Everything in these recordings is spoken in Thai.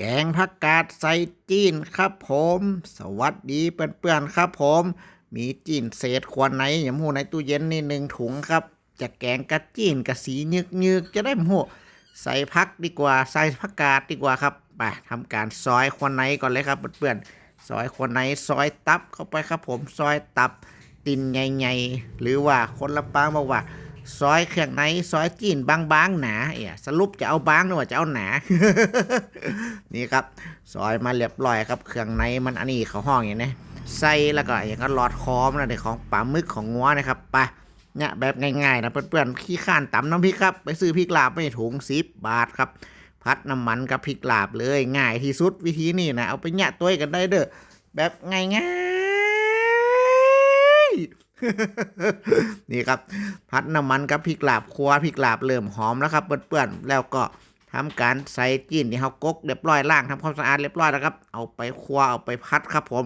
แกงผักกาดใส่จีนครับผม สวัสดีเพื่อนๆครับผม มีจีนเศษขวดไหนอย่าหมูในตู้เย็นนี่หนึ่งถุงครับ จะแกงกะจีนกะสียึกยึกๆจะได้หมูใส่พักดีกว่าใส่ผักกาดดีกว่าครับไปทำการซอยขวดไหนก่อนเลยครับเพื่อนๆซอยขวดไหนซอยตับเข้าไปครับผมซอยตับตินใหญ่ๆหรือว่าคนละปางบอกว่า ซอยเครื่องในซอยจีนบางๆหนาเอี่ยสรุปจะเอาบางหรือว่าจะเอาหนา นี่ครับ ซอยมาเรียบร้อยครับ เครื่องในมันอันนี้เขาห้องอย่างนี้ใส่แล้วก็อย่างก็หลอดคอมนะเด็กของปลาหมึกของงัวนะครับไปเนี่ยแบบง่ายๆนะเพื่อนๆขี้ข้านตำน้ำพริกครับ ไปซื้อพริกลาบไม่ถุงสิบบาทครับพัดน้ำมันกับพริกลาบเลยง่ายที่สุดวิธีนี้นะเอาไปเนี่ยตัวกันได้เด้อแบบง่ายๆ นี่ครับพัดน้ำมันกับพริกลาบครัวพริกลาบเริ่มหอมแล้วครับเปื่อนๆแล้วก็ทำการใส่จีนที่เขากกเรียบร้อยล่างทำความสะอาดเรียบร้อยแล้วครับ เอาไปครัวเอาไปพัดครับผม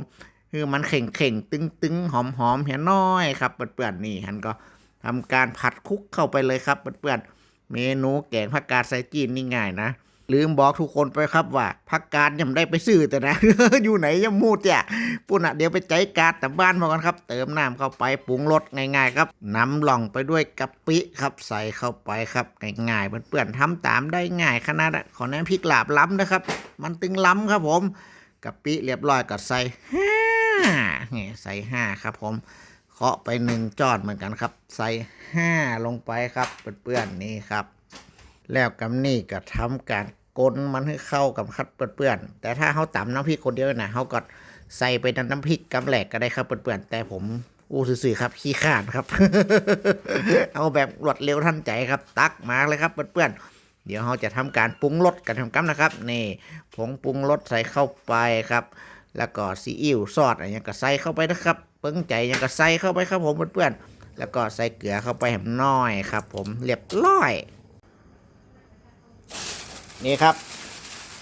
คือมันเข่งเข่งตึงตึงหอมหอมเห็นน้อยครับเปื่อนๆนี่ฮันก็ทำการผัดคลุกเข้าไปเลยครับเปื่อนๆเมนูแกงผักกาดใส่จีนนี่ง่ายนะ ลืมบอกทุกคนไปครับว่าผักกาดยังได้ไปซื้อแต่นะ อยู่ไหนยังมูดจ้ะปุ่นอะเดี๋ยวไปใจกาดแต่บ้านมาก่อนครับ เติมน้ำเข้าไปปรุงรสง่ายๆครับน้ำล่องไปด้วยกะปิครับใส่เข้าไปครับง่ายๆเพื่อนๆทำตามได้ง่ายขนาดอะขอแนะพริกลาบล้ำนะครับ มันตึงล้ำครับผมกะปิเรียบร้อยก็ใส่ห้านี่ใส่ห้าครับผมเคาะไปหนึ่งจอดเหมือนกันครับ ใส่ห้าลงไปครับเพื่อนๆนี่ครับ แล้วกำนี่ก็ทำการ กลนมันให้เข้ากับคัดเปื้อนๆแต่ถ้าเขาตำน้ำพริกคนเดียวนะเขาก็ใส่ไปในน้ำพริกกำแหลกก็ได้ครับเปื้อนๆแต่ผมอู้ซื่อๆครับขี้ขานครับ เอาแบบรวดเร็วทันใจครับ ตักมาเลยครับเปื้อนๆเดี๋ยวเราจะทำการปรุงรสกันทำกัมนะครับนี่ผงปรุงรสใส่เข้าไปครับ แล้วก็ซีอิ๊วซอสอะไรอย่างก็ใส่เข้าไปนะครับเปิ้งใจอย่างก็ใส่เข้าไปครับผมเพื่อนๆแล้วก็ใส่เกลือเข้าไปแหมน้อยครับ ผมเรียบร้อย นี่ครับ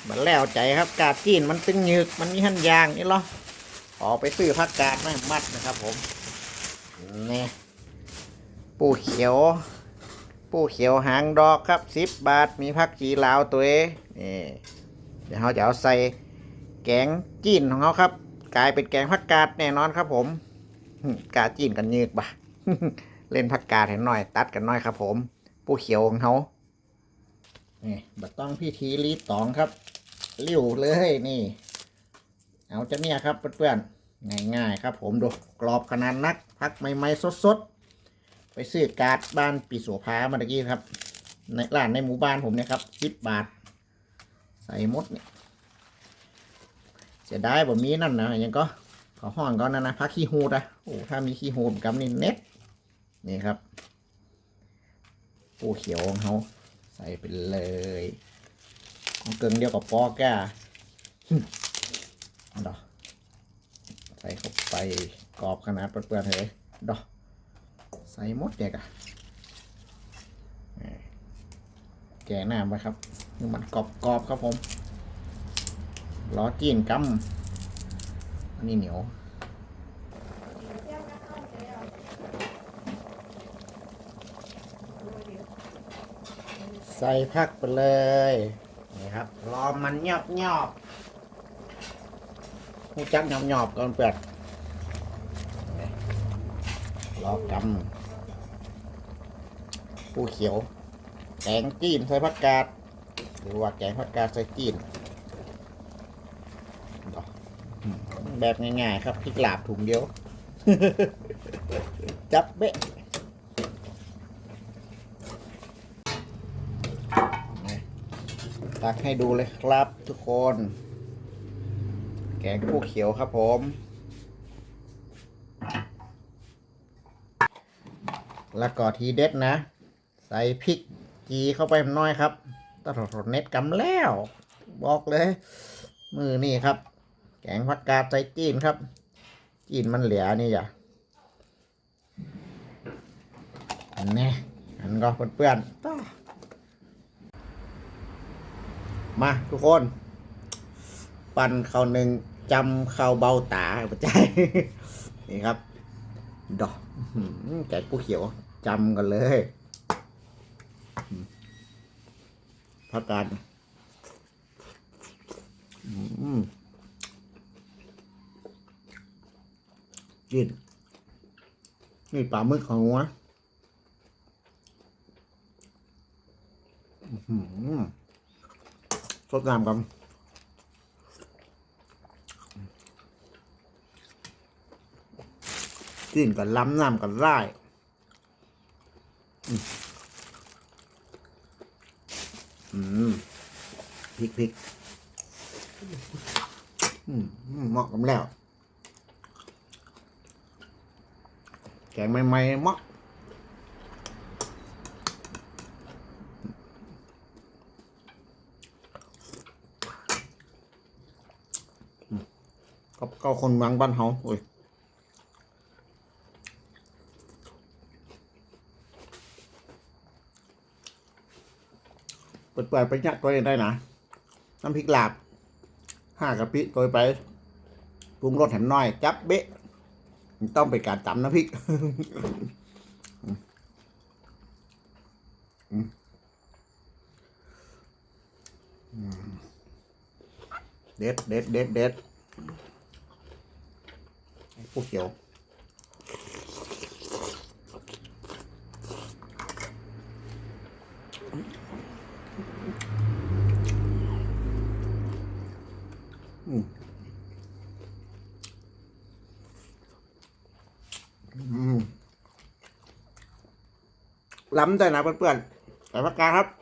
มันแล้วใจครับกาดจีนมันตึงหยึกมันมีหันยางนี่เหรอออกไปซื้อผักกาดมามัดนะครับ ผมนี่ปูเขียว ปูเขียวหางดอกครับสิบบาทมีผักจีลาวตัวเองนี่เดี๋ยวเราจะเอาใส่แกงจีนของเขาครับ กลายเป็นแกงผักกาดแน่นอนครับ ผมกาดจีนกันยืกบะเล่นผักกาดให้หน่อย ตัดกันหน่อยครับ ผมปูเขียวของเขา นี่บัดต้องพิธีรีดตองครับริ้วเลยนี่ เอาจะเนี่ยครับเพื่อนๆง่ายๆครับ ผมดูกรอบขนาดนัก พักใหม่ๆสดๆ ไปซื้อการ์ดบ้านปีโสภามาตะกี้ครับ ในร้านในหมู่บ้านผมเนี่ยครับสิบบาท ใส่มดเนี่ยเสียดายบ่มีนั่นนะยังก็ขอห้องก่อนนะนะพักขี้หูดอะโอ้ถ้ามีขี้หูดกับนี่เน็ตนี่ครับปูเขียวของเขา ใส่ไปเลยของเกิงเดียวกับปอแกดอใส่เข้าไปกรอบขนาดเปื่อนๆเลยดอใส่หมดเด็กอะแกะน้ำไปครับนี่มันกรอบๆครับผมล้อจีนกำอันนี้เหนียว ใส่ผักไปเลยนี่ครับรอมันหยอบหยอบหูจักหยอบหยอบก่อนเปิดรอกำปูเขียวแกงจีนใส่ผักกาดหรือว่าแกงผักกาดใส่จีนแบบง่ายๆครับพริกลาบถุงเดียว จับเบะ ตักให้ดูเลยครับทุกคน แกงผู้เขียวครับผม แล้วก็ทีเด็ดนะ ใส่พริกจีเข้าไปหน่อยครับตลอดเน็ตกำแล้ว บอกเลย มือนี่ครับ แกงผักกาดใส่จีนครับ จีนมันเหลือนี่อย่าอันนี้อันก็เปื้อนๆ มาทุกคน ปั่นเข่าหนึ่งจำเข่าเบาตาหัวใจ นี่ครับ ดอกแกะผู้เขียวจำกันเลยพักการกินนี่ปลาหมึกของหัว ดน้ำกันกินกับล้ำน้ำกับไร่อืมพริกพริกอืมอืมเหมาะกันแล้ว แกงใหม่ๆเหมาะ ก็ก็คนบางบ้านเฮาโอ้ยเปิดเปิดไปยักตัวเองได้นะ น้ำพริกลาบห้ากะปิตัวไปปรุงรสแหมน้อย จับเบ๊ะต้องเป็นการตำน้ำพริกเด็ดเด็ดเด็ดเด็ด พวกเขียวอืมล้ำแต่นะเพื่อนๆแต่ปากการครับ